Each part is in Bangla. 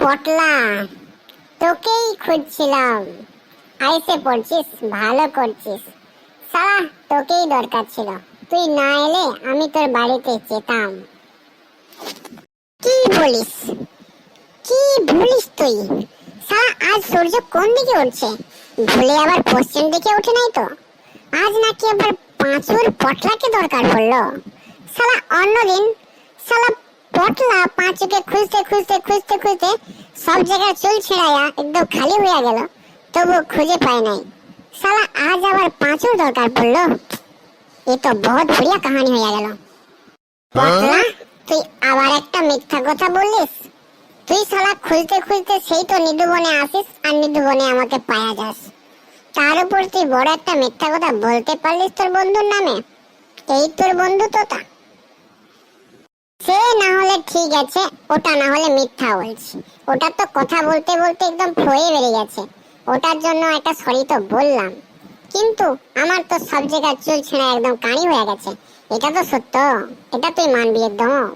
পটলা তোকেই খুঁজছিলাম। আইসে পড়ছিস, ভালো করছিস। সারা তোকেই দরকার ছিল। তুই না এলে আমি তোর বাড়িতে যেতাম। কি বলিস? কি বলিস তুই? সারা আজ সূর্য কোন দিকে উঠছে? ভুলে আবার পশ্চিম দিকে উঠে নাই তো? আজ নাকি আবার পাঁচুর পটলাকে দরকার পড়ল। সালা, অন্যদিন সালা পটলা পাঁচুকে খুঁজতে খুঁজতে খুঁজতে খুঁজতে সব জায়গায় চুল ছেড়াইয়া একদম খালি হয়ে গেল। তবু খুঁজে পায় নাই। সালা আজ আবার পাঁচুর দরকার পড়ল। এ তো বহুত বড়িয়া কাহানি হয়ে গেল। পটলা, তুই আবার একটা মিথ্যা কথা বললিস? তুই শালা, খুঁজতে খুঁজতে সেই তো নিদুবনে আসিস আর নিদুবনে আমাকে পায়া যাস। তার উপর তুই বড় একটা মিথ্যা কথা বলতে পারলিস তোর বন্ধুর নামে? এই তোর বন্ধু তো তা। সে না হলে ঠিক আছে, ওটা না হলে মিথ্যা বলছি। ওটা তো কথা বলতে বলতে একদম ফয়ে বেরিয়ে গেছে। ওটার জন্য একটা সরি তো বললাম। কিন্তু আমার তো সব জায়গায় চুল ছেঁড়া একদম কানি হয়ে গেছে। এটা তো সত্য। এটা তুই মানবি একদম।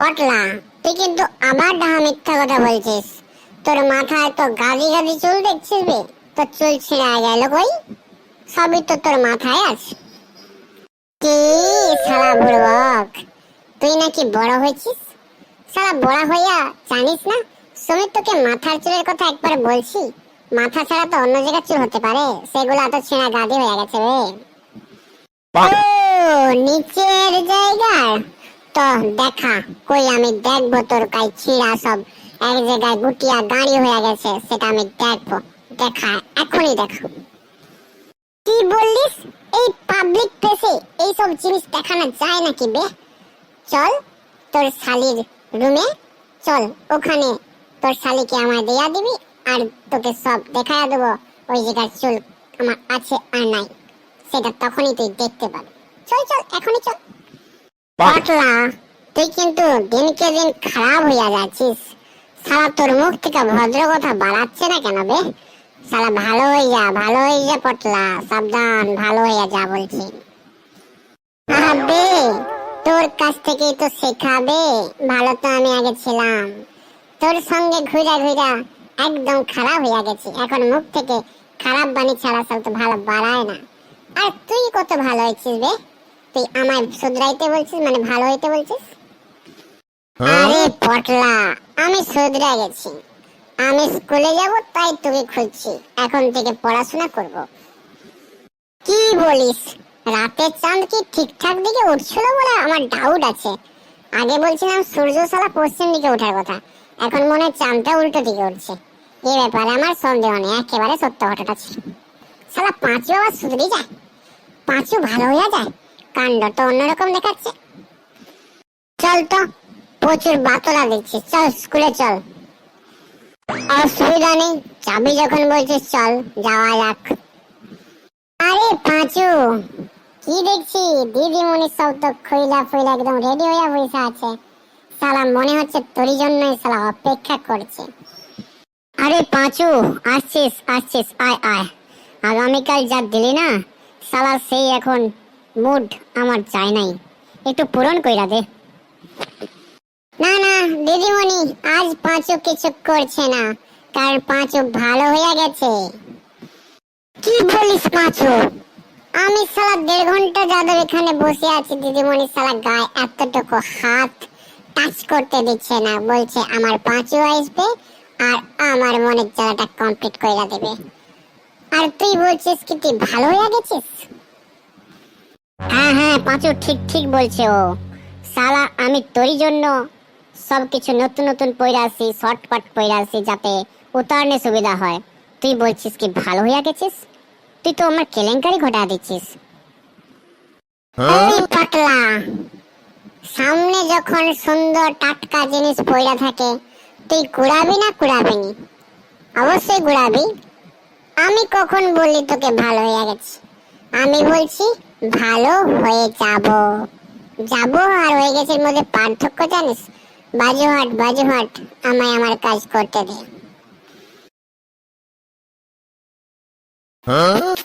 পটলা, তুই কিন্তু আবার ডাহা মিথ্যা কথা বলছিস। তোর মাথায় তো গাদি গাদি চুল দেখছিস বে? তোর চুল ছিঁড়া গেল কই? সবই তো তোর মাথায় আছে। কি শালা বুড়বক? তুই নাকি বড় হয়েছিস? শালা বড় হইয়া জানিস না সুমিত তোকে মাথার চুলের কথা একবার বলছি। মাথা ছাড়া তো অন্য জায়গায় চুল হতে পারে সেগুলো এত ছেঁড়া গাদি হয়ে গেছে রে। নিচের জায়গার? তো দেখা কই আমি দেখব তোর কাই ছিঁড়া সব। এক জায়গায় গুটিয়া গাড়ি হয়ে গেছে সেটা আমি দেখব। দেখা এখনই দেখা। কি বললিস? এই পাবলিক প্লেসে এই সব জিনিস দেখানো যায় নাকি বে? চল তোর শালির রুমে চল ওখানে। তোর শালিকে আমায় দেয়া দিবি আর তোকে সব দেখায়া দেবো ওই জায়গার চুল আমার আছে আর নাই। সেটা তখনই তুই দেখতে পাবি। চল চল এখনই চল। পাটলা তুই কিন্তু দিনকে দিন খারাপ হইয়া যাচ্ছিস। সারা তোর মুখ থেকে ভদ্র কথা বাড়াচ্ছে না কেন বে? সালা ভালো হয়ে যা ভালো হয়ে যা পটলা সাবধান ভালো হয়ে যা বলছি। আবে তোর কাছ থেকেই তো শেখাবে। ভালো তো আমি আগে ছিলাম। তোর সঙ্গে ঘুরা ঘুরা একদম খারাপ হইয়া গেছি। এখন মুখ থেকে খারাপ বাণী ছাড়া সব তো ভালো বাড়ায় না। আর তুই কত ভালো হয়েছিস বে? তুই আমায় শুধরাইতে বলছিস মানে ভালো হইতে বলছিস? আরে পটলা আমি শুধরে গেছি। আমি স্কুলে যাব তাই তোকে খুঁজছি। এখন থেকে পড়াশোনা করব। কি বলিস? রাতের চাঁদ কি ঠিকঠাক দিকে উঠছিল বলে আমার ডাউট আছে? আগে বলছিলাম সূর্য সালা পশ্চিম দিকে ওঠার কথা। এখন মনে হয় চাঁদটা উল্টো দিকে উঠছে। এ ব্যাপারে আমার সন্দেহ নেই, একেবারে সত্য ঘটনা ছিল। সালা পাঁচু আবার সুধরে যায়? পাঁচু ভালো হয়ে যায়? কাণ্ড তো অন্যরকম দেখাচ্ছে। চল তো, প্রচুর বাতলা দেখছি। চল, স্কুলে চল। অসুবিধা নেই যাবি যখন বলছিস চল, যাওয়া যাক। আরে পাঁচু! কি দেখছি? দিদিমণি সব তো খইলা ফইলা একদম রেডি হয়ে বসে আছে। সালা মনে হচ্ছে তোরই জন্যই সালা অপেক্ষা করছে। আরে পাঁচু, আসছিস আসছিস, আয় আয়। আগামীকাল যা দিলি না সালা সেই এখন মুড আমার চাই নাই। একটু পূরণ কইরা দে। না না, দিদিমণি, আজ পাঁচু কিছু করছে না কারণ পাঁচু ভালো হয়ে গেছে। কি বলিস পাঁচু? আমি সালা দেড় ঘণ্টা যাদব এখানে বসে দিদিমণি গায়ে এতটুকু হাত টাচ করতে দিচ্ছে না। বলছে, আমার আসবে আর আমার মনের জ্বালাটা কমপ্লিট করে দেবে। আর তুই বলছিস কি, তুই ভালো হয়ে গেছিস? হ্যাঁ হ্যাঁ পাঁচু ঠিক ঠিক বলছে ও। সালা, আমি তোরই জন্য সব কিছু নতুন নতুন পয়রা আসি শর্টকাট পয়রা আসি যাতে উতারণে সুবিধা হয়। তুই বলছিস কি, ভালো হইয়া গেছিস? তুই তো আমার কেলেঙ্কারি ঘটা দিচ্ছিস। এই পাতলা। সামনে যখন সুন্দর টাটকা জিনিস পয়রা থাকে তুই কুড়াবি না কুড়াবি নি? অবশ্যই কুড়াবি। আমি কখন বলি তোকে ভালো হয়ে গেছি? আমি বলছি ভালো হয়ে যাব। যাব আর হয়ে গেছে মধ্যে পার্থক্য জানিস? বাজুহাট বাজুহাট আমায় আমার কাজ করতে দে। 嗯